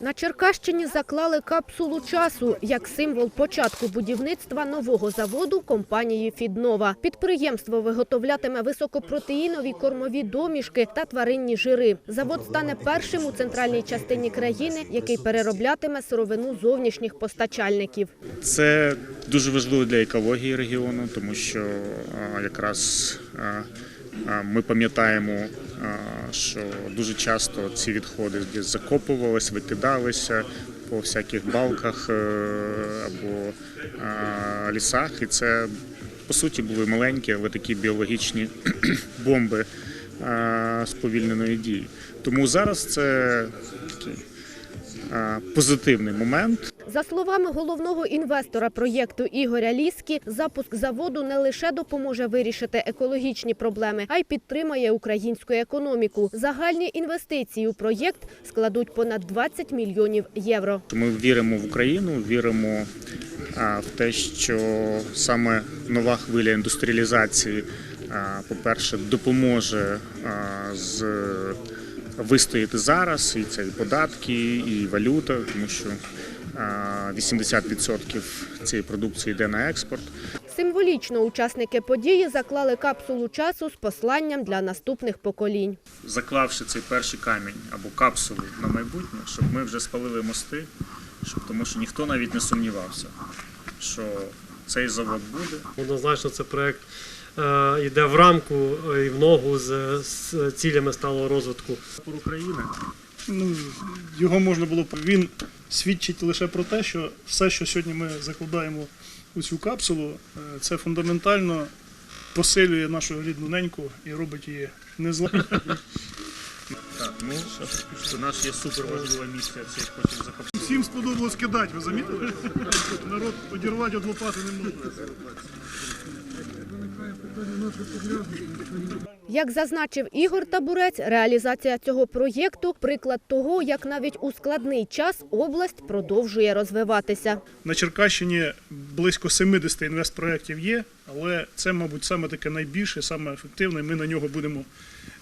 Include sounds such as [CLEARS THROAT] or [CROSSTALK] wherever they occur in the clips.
На Черкащині заклали капсулу часу як символ початку будівництва нового заводу компанії Фіднова. Підприємство виготовлятиме високопротеїнові кормові домішки та тваринні жири. Завод стане першим у центральній частині країни, який перероблятиме сировину зовнішніх постачальників. Це дуже важливо для екології регіону, тому що якраз ми пам'ятаємо, що дуже часто ці відходи десь закопувалися, викидалися по всяких балках е, або лісах, і це по суті були маленькі, але такі біологічні [CLEARS THROAT] бомби сповільненої дії. Тому зараз це такий позитивний момент. За словами головного інвестора проєкту Ігоря Ліскі, запуск заводу не лише допоможе вирішити екологічні проблеми, а й підтримає українську економіку. Загальні інвестиції у проєкт складуть понад 20 мільйонів євро. Ми віримо в Україну, віримо в те, що саме нова хвиля індустріалізації, по-перше, допоможе з вистояти зараз, і це і податки, і валюта, тому що а, 80% цієї продукції йде на експорт. Символічно учасники події заклали капсулу часу з посланням для наступних поколінь. заклавши цей перший камінь або капсулу на майбутнє, щоб ми вже спалили мости, щоб тому що ніхто навіть не сумнівався, що цей завод буде. Однозначно, це проект йде в рамку е, і в ногу з, з цілями сталого розвитку. України ну, його можна було. Він свідчить лише про те, що все, що сьогодні ми закладаємо у цю капсулу, е, це фундаментально посилює нашу рідну неньку і робить її незламною. так, ну це наш є супер важлива місія. Це потім захоплення. Всім сподобалось кидати, ви замітили? Народ одірвати від лопати не може. Як зазначив Ігор Табурець, реалізація цього проєкту – приклад того, як навіть у складний час область продовжує розвиватися. На Черкащині близько 70 інвестпроєктів є, але це, мабуть, саме таке найбільше, саме ефективне. Ми на нього будемо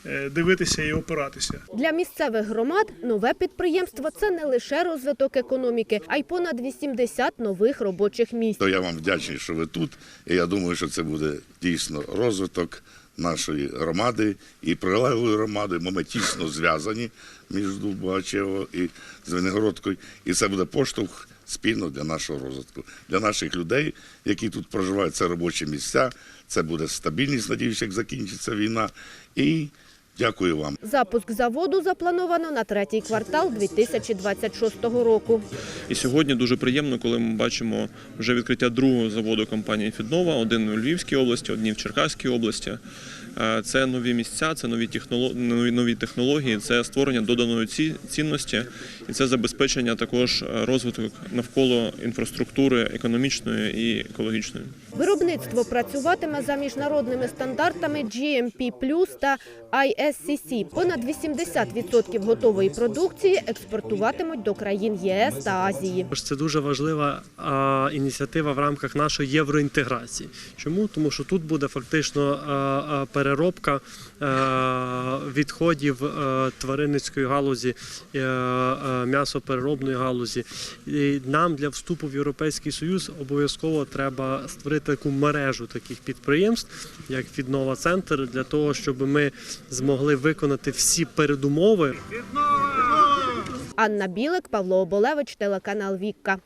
е, дивитися і опиратися. Для місцевих громад нове підприємство – це не лише розвиток економіки, а й понад 80 нових робочих місць. То я вам вдячний, що ви тут. І я думаю, що це буде дійсно розвиток нашої громади і прилеглої громади. бо Ми тісно зв'язані між Дубачево і Звенигородкою. І це буде поштовх спільно для нашого розвитку, для наших людей, які тут проживають. Це робочі місця, це буде стабільність, надіюсь, як закінчиться війна. І дякую вам. Запуск заводу заплановано на третій квартал 2026 року. І сьогодні дуже приємно, коли ми бачимо вже відкриття другого заводу компанії Фіднова, один у Львівській області, один в Черкаській області. Е, Це нові місця, це нові техноло- нові, нові технології, це створення доданої ці- цінності і це забезпечення також е, розвиток навколо інфраструктури економічної і екологічної. Виробництво працюватиме за міжнародними стандартами GMP+, та ISCC. Понад 80% готової продукції експортуватимуть до країн єС та Азії. Це дуже важлива ініціатива в рамках нашої євроінтеграції. Чому? Тому що тут буде фактично а, переробка відходів а, тваринницької галузі, а, м'ясопереробної галузі. І нам для вступу в Європейський Союз обов'язково треба створити таку мережу таких підприємств, як Фіднова Центр, для того, щоб ми змогли виконати всі передумови Анна Білик, Павло Оболевич, телеканал Вікка.